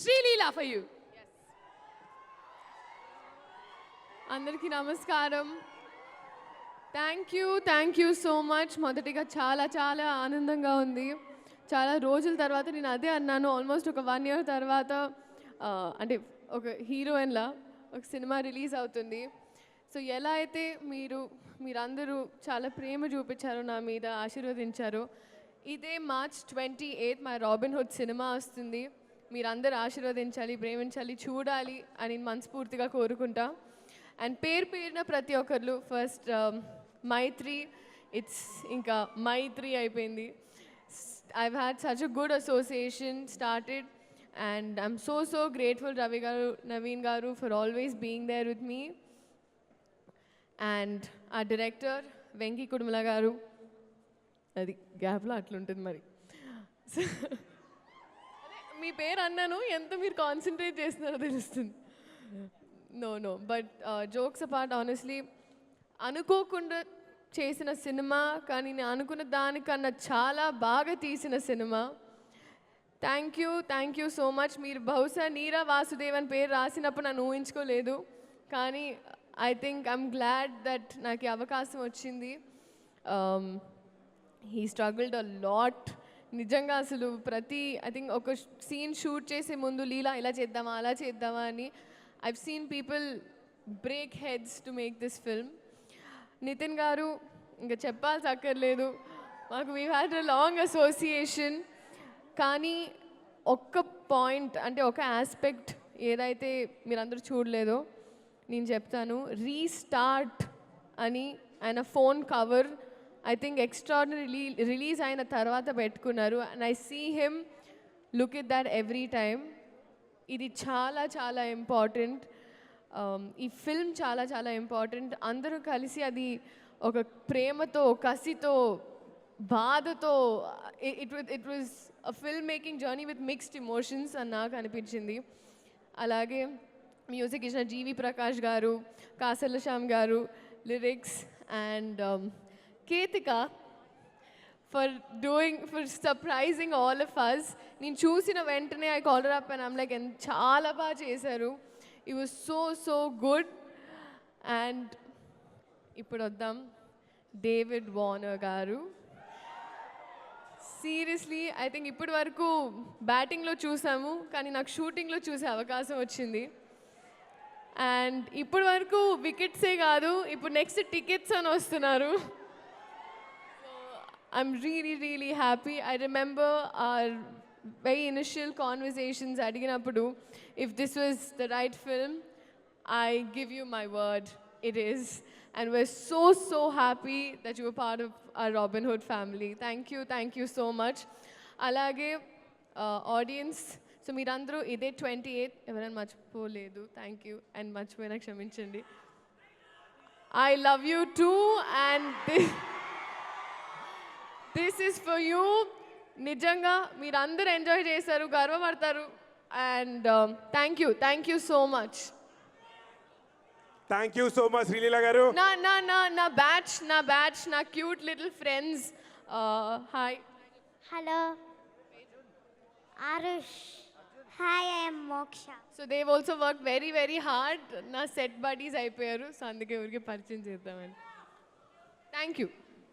Sreeleela for you అందరికీ నమస్కారం. Thank you thank you so much మొదటిగా చాలా చాలా ఆనందంగా ఉంది. చాలా రోజుల తర్వాత నేను అదే అన్నాను. ఆల్మోస్ట్ ఒక వన్ ఇయర్ తర్వాత అంటే ఒక హీరోయిన్లా ఒక సినిమా రిలీజ్ అవుతుంది. సో ఎలా అయితే మీరు మీరందరూ చాలా ప్రేమ చూపించారో నా మీద ఆశీర్వదించారు ఇదే మార్చ్ ట్వంటీ ఎయిత్ మా రాబిన్ హుడ్ సినిమా వస్తుంది. మీరందరూ ఆశీర్వదించాలి ప్రేమించాలి చూడాలి అని మనస్ఫూర్తిగా కోరుకుంటా. అండ్ పేరు పేరిన ప్రతి ఒక్కరు ఫస్ట్ um, మైత్రి ఇట్స్ ఇంకా మైత్రి అయిపోయింది. I had such a good association started and I'm so so grateful Ravi garu Naveen garu for always being there with me and uh director Venky Kudumula garu అది గ్యాప్లో అట్లుంటుంది మరి. So మీ పేరు అన్నాను. ఎంత మీరు కాన్సన్ట్రేట్ చేస్తున్నారో తెలుస్తుంది. No no but jokes apart honestly అనుకోకుండా చేసిన సినిమా కానీ నేను అనుకున్న దానికన్నా చాలా బాగా తీసిన cinema. Thank you thank you so much మీరు బహుశా నీరా వాసుదేవ్ అని పేరు రాసినప్పుడు నన్ను ఊహించుకోలేదు. కానీ I think I'm glad that నాకు అవకాశం వచ్చింది. హీ స్ట్రగుల్డ్ అ లాట్ నిజంగా అసలు ప్రతి ఐ థింక్ ఒక సీన్ షూట్ చేసే ముందు లీలా ఇలా చేద్దామా అలా చేద్దామా అని I've seen people break heads to make this film Nithin గారు ఇంకా చెప్పాల్సి అక్కర్లేదు. మాకు we had a long association కానీ ఒక్క పాయింట్ అంటే ఒక ఆస్పెక్ట్ ఏదైతే మీరందరూ చూడలేదో నేను చెప్తాను రీస్టార్ట్ అని ఆయన phone cover I think extraordinary release అయిన తర్వాత పెట్టుకున్నారు. And I see him look it that every time ఇది చాలా చాలా ఇంపార్టెంట్ um, ఈ ఫిల్మ్ చాలా చాలా ఇంపార్టెంట్ అందరూ కలిసి అది ఒక ప్రేమతో కసితో బాధతో it it was a film making journey with mixed emotions అని నాకు అనిపించింది. అలాగే మ్యూజిక్ ఇచ్చిన జీవి ప్రకాష్ గారు కాసర్ల శ్యామ్ గారు lyrics and Ketika for doing for surprising all of us నేను చూసిన వెంటనే I collar up and I'm like చాలా బాగా చేశారు. It was so so good and ఇప్పుడు వద్దాం. డేవిడ్ వార్నర్ గారు. సీరియస్లీ ఐ థింక్ ఇప్పటి వరకు బ్యాటింగ్లో చూసాము కానీ నాకు షూటింగ్లో చూసే అవకాశం వచ్చింది. అండ్ ఇప్పటి వరకు వికెట్సే కాదు ఇప్పుడు నెక్స్ట్ టికెట్స్ అని వస్తున్నారు. I'm really, really happy. I remember our very initial conversations అడిగినప్పుడు if this was the right film, I give you my word, it is. And we're so, so happy that you were part of our Robin Hood family. Thank you, thank you so much. అలాగే audience so మీరందరూ ఇదే twenty eighth ఎవరైనా మర్చిపోలేదు thank you and మర్చిపోయినా క్షమించండి I love you too and this is for you నిజంగా మీరు అందరు ఎంజాయ్ చేశారు గర్వపడతారు. And thank you thank you so much thank you so much Sreeleela గారు నా నా నా నా బ్యాచ్ నా బ్యాచ్ నా cute little friends hi hello Aarush hi I'm Moksha so Dev also work very very hard నా set buddies అయిపోయారు. So అందుకే ఊరికి పరిచయం చేద్దామని. Thank you